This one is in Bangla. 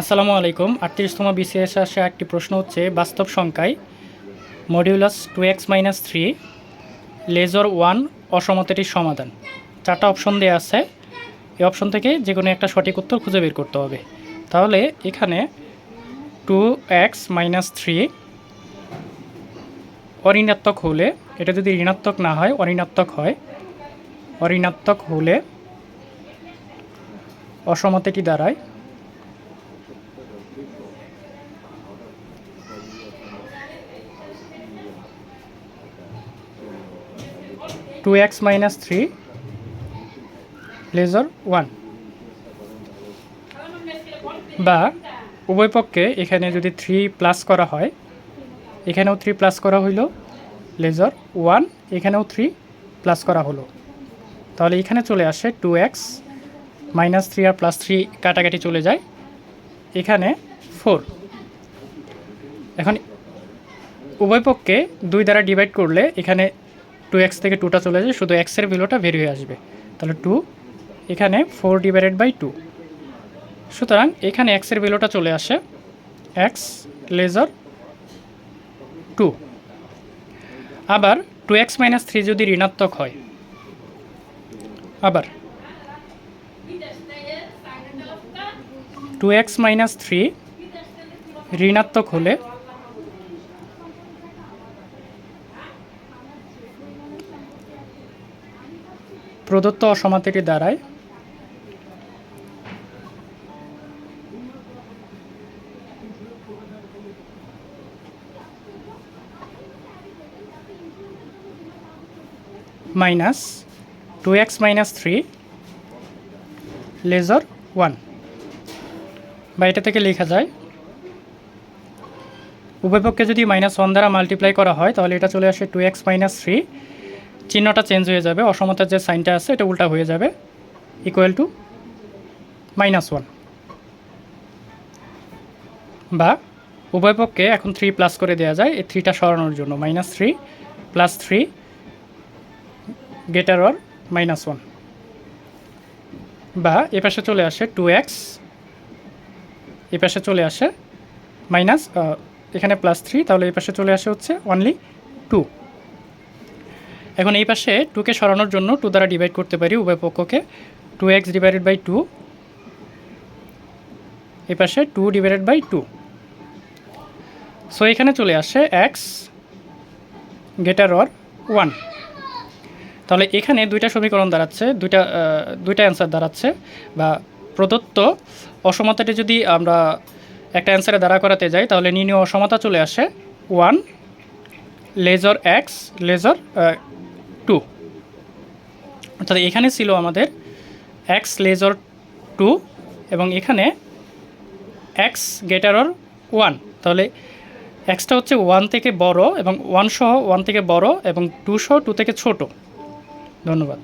আসসালামু আলাইকুম। আটত্রিশতম বিসিএস আসা একটি প্রশ্ন হচ্ছে, বাস্তব সংখ্যায় modulus two x minus three lesser one অসমতাটির সমাধান। চারটা অপশন দেওয়া আছে। এই অপশন থেকে যে কোনো একটা সঠিক উত্তর খুঁজে বের করতে হবে। তাহলে এখানে টু এক্স মাইনাস থ্রি অঋণাত্মক হলে, এটা যদি ঋণাত্মক না হয়, অঋণাত্মক হয়, অঋণাত্মক হলে অসমতাটি দাঁড়ায়। Two x minus three lesser one বা উভয় পক্ষে এখানে যদি থ্রি প্লাস করা হয়, এখানেও থ্রি প্লাস করা হইল লেজার ওয়ান এখানেও থ্রি প্লাস করা হলো। তাহলে এখানে চলে আসে টু এক্স মাইনাস থ্রি আর প্লাস থ্রি কাটাকাটি চলে যায়। এখানে ফোর এখন উভয় পক্ষে দুই দ্বারা ডিভাইড করলে এখানে টু এক্স থেকে টুটা চলে যায় শুধু এক্সের ভ্যালুটা বের হয়ে আসবে। তাহলে টু এখানে ফোর ডিভাইডেড বাই টু সুতরাং এখানে এক্সের ভ্যালুটা চলে আসে এক্স লেজার টু আবার টু এক্স মাইনাস থ্রি যদি ঋণাত্মক হয়, আবার টু এক্স মাইনাস থ্রি ঋণাত্মক হলে প্রদত্ত অসমাতিটি দ্বারায় minus two x minus three lesser one. বা এটা থেকে লেখা যায় উভয়পক্ষে যদি মাইনাস ওয়ান দ্বারা মাল্টিপ্লাই করা হয়, তাহলে এটা চলে আসে টু এক্স মাইনাস থ্রি চিহ্নটা চেঞ্জ হয়ে যাবে, অসমতার যে সাইনটা আছে, এটা উল্টা হয়ে যাবে ইকুয়াল টু মাইনাস ওয়ান বা উভয় পক্ষে এখন থ্রি প্লাস করে দেওয়া যায়, এই থ্রিটা সরানোর জন্য minus three plus three greater or minus one বা এ পাশে চলে আসে টু এক্স এ পাশে চলে আসে মাইনাস এখানে প্লাস থ্রি তাহলে এই পাশে চলে আসে হচ্ছে অনলি টু এখন এই পাশে টুকে সরানোর জন্য টু দ্বারা ডিভাইড করতে পারি উভয় পক্ষকে। Two x divided by two এই পাশে two divided by two so এখানে চলে আসে এক্স গেটার অর ওয়ান তাহলে এখানে দুইটা সমীকরণ দাঁড়াচ্ছে, দুইটা দুইটা অ্যান্সার দাঁড়াচ্ছে, বা প্রদত্ত অসমতাটি যদি আমরা একটা অ্যান্সারে দাঁড়া করাতে যাই, তাহলে নির্ণয় অসমতা চলে আসে one lesser x lesser two. অর্থাৎ এখানে ছিল আমাদের এক্স লেজার টু এবং এখানে এক্স গেটারর ওয়ান তাহলে এক্সটা হচ্ছে ওয়ান থেকে বড় এবং ওয়ান সহ ওয়ান থেকে বড় এবং টু সহ টু থেকে ছোট। ধন্যবাদ।